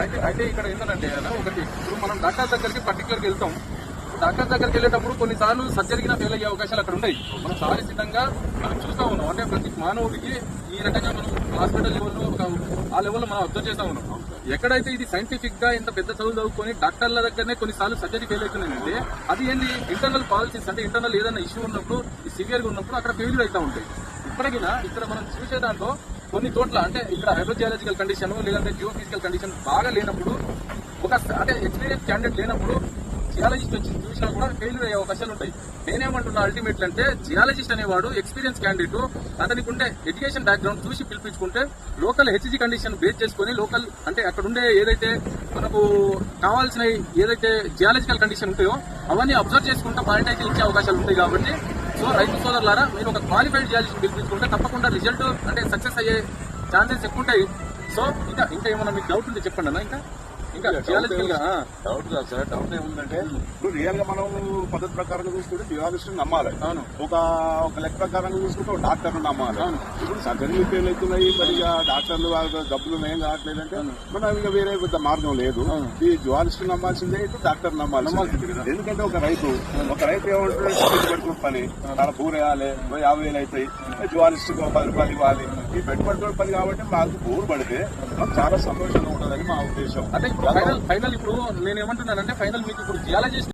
అయితే అయితే ఇక్కడ ఏంటంటే ఒకటి ఇప్పుడు మనం డాక్టర్ దగ్గరికి పర్టికులర్గా వెళ్తాం. డాక్టర్ దగ్గరికి వెళ్ళేటప్పుడు కొన్నిసార్లు సర్జరీకి ఫెయిల్ అయ్యే అవకాశాలు అక్కడ ఉన్నాయి మనం సాధితంగా మనం చూస్తా ఉన్నాం. అంటే ప్రతి మానవుడికి ఈ రకంగా మనం హాస్పిటల్ లెవెల్లో ఒక ఆ లెవెల్లో మనం అబ్జర్వ్ చేస్తూ ఉన్నాం. ఎక్కడైతే ఇది సైంటిఫిక్గా ఇంత పెద్ద చదువు చదువుకొని డాక్టర్ల దగ్గరనే కొన్నిసార్లు సర్జరీ ఫెయిల్ అవుతున్నాయంటే అది ఏంది? ఇంటర్నల్ పాలసీస్ అంటే ఇంటర్నల్ ఏదైనా ఇష్యూ ఉన్నప్పుడు సివియర్గా ఉన్నప్పుడు అక్కడ ఫెయిల్యూర్ అవుతూ ఉంటాయి. ఇప్పటికైనా ఇక్కడ మనం చూసే దాంట్లో కొన్ని చోట్ల అంటే ఇక్కడ హైడ్రోజియాలజికల్ కండిషన్ లేదంటే జియోఫిజికల్ కండిషన్ బాగా లేనప్పుడు ఒక అంటే ఎక్స్పీరియన్స్ క్యాండిడేట్ లేనప్పుడు జియాలజిస్ట్ వచ్చి చూసినా కూడా ఫెయిల్యూర్ అయ్యే అవకాశాలు ఉంటాయి. నేనేమంటున్నా అల్టిమేట్ అంటే జియాలజిస్ట్ అనేవాడు ఎక్స్పీరియన్స్ క్యాండిడేట్ అతనికి ఉండే ఎడ్యుకేషన్ బ్యాక్గ్రౌండ్ చూసి పిలిపించుకుంటే లోకల్ హెచ్జీ కండిషన్ బేస్ చేసుకుని లోకల్ అంటే అక్కడ ఉండే ఏదైతే మనకు కావాల్సిన ఏదైతే జియాలజికల్ కండిషన్ ఉంటాయో అవన్నీ అబ్జర్వ్ చేసుకుంటా పాయింట్ ఇచ్చే అవకాశాలు ఉంటాయి కాబట్టి సో రైతు సోదరులారా మీరు ఒక క్వాలిఫైడ్ చేయాల్సి పిలిపించుకుంటే తప్పకుండా రిజల్ట్ అంటే సక్సెస్ అయ్యే ఛాన్సెస్ ఎక్కువ ఉంటాయి సో ఇంకా ఇంకా ఏమైనా మీకు డౌట్ ఉంటే చెప్పండి అన్న ఇంకా? ఇంకా. డౌట్ కాదు సార్ డౌట్ ఏముందంటే ఇప్పుడు రియల్గా మనం పద్ధతి ప్రకారంగా చూసుకుంటే జియాలజిస్ట్ నమ్మాలి అవును. ఒక ఒక లెక్క ప్రకారంగా చూసుకుంటే ఒక డాక్టర్ నమ్మాలి అవును. ఇప్పుడు సర్జరీలు ఫెయిల్ అవుతున్నాయి మరి డాక్టర్లు డబ్బులు ఏం కావట్లేదంటే మనం ఇక వేరే పెద్ద మార్గం లేదు. ఈ జియాలజిస్ట్ నమ్మాల్సిందే ఇటు డాక్టర్ కదా. ఎందుకంటే ఒక రైతు ఒక రైతు ఏమంటాడు పెట్టుకుని పని చాలా పూర వేయాలి ఓ యాభై వేలు అవుతాయి జియాలజిస్ట్ ఒక పది రూపాయలు ఇవ్వాలి ఈ పెట్టుబడి పని కాబట్టి మాకు బోర్ పడితే చాలా సంతోషంగా ఉంటుందని మా ఉద్దేశం అంటే ఇప్పుడు ఫైనల్ ఫైనల్ ఇప్పుడు నేను ఏమంటున్నానంటే ఫైనల్ మీకు ఇప్పుడు జియాలజిస్ట్